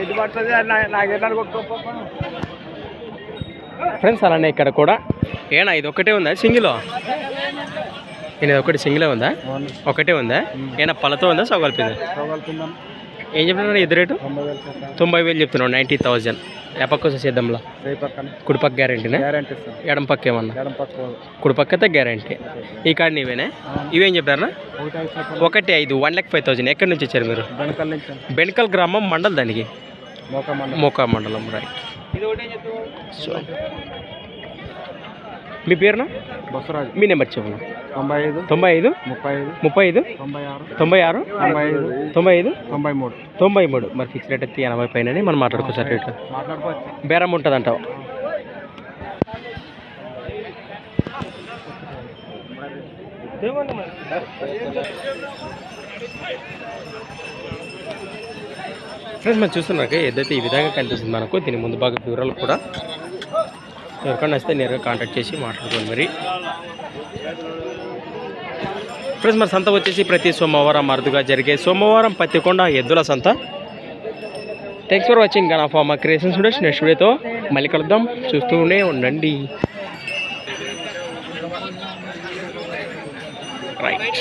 ఎడ్డు పడుతుంది నాకు ఫ్రెండ్స్ అలానే ఇక్కడ కూడా ఏనా ఇది ఒకటే ఉందా సింగిల్? ఇది ఒకటి సింగిలే ఉందా? ఒకటే ఉందా? ఏనా పళ్ళతో ఉందా సగలిపిందా ఏం చెప్తున్నాడు ఎదురు రేటు? తొంభై వేలు చెప్తున్నాడు నైంటీ థౌజండ్. రేపు పక్కన? కుడిపక్క గ్యారంటీనా ఎడం పక్క ఏమన్నా? కుడిపక్క అయితే గ్యారంటీ ఈ కార్డు నీవేనా? ఇవేం చెప్పారా ఒకటి ఐదు వన్ ల్యాక్ ఫైవ్ థౌజండ్ ఎక్కడి నుంచి వచ్చారు మీరు? బెనకల్ గ్రామం మండల్ దానికి? మోకా మండలం. రైట్ సో మీ పేరున? బొసరాజు మీ నెంబర్ చెప్పండి. తొంభై ఐదు తొంభై ఐదు ముప్పై ఐదు ముప్పై ఐదు తొంభై ఆరు తొంభై ఆరు తొంభై ఐదు తొంభై ఐదు తొంభై మూడు. తొంభై మూడు. మరి ఫిక్స్ రేట్ అయితే ఎనభై పైన మనం మాట్లాడుకోవచ్చు రేట్లు మాట్లాడుకోవచ్చు. బేరం ఉంటుంది అంటావు ఫ్రెండ్స్ మనం చూస్తున్నాక ఏదైతే ఈ విధంగా కనిపిస్తుంది మనకు దీని ముందు భాగ వివరాలు కూడా. ఎవరికైనా వస్తే నేరుగా కాంటాక్ట్ చేసి మాట్లాడుకోండి మరి. ఫ్రెండ్స్ మరి సంత వచ్చేసి ప్రతి సోమవారం అరుదుగా జరిగే సోమవారం పత్తికొండ ఎద్దుల సంత. Thanks for watching gun of మా క్రియేషన్ స్టూడెంట్స్ నెక్స్ట్ వీడియోతో మళ్ళీ కలుద్దాం. చూస్తూనే ఉండండి. రైట్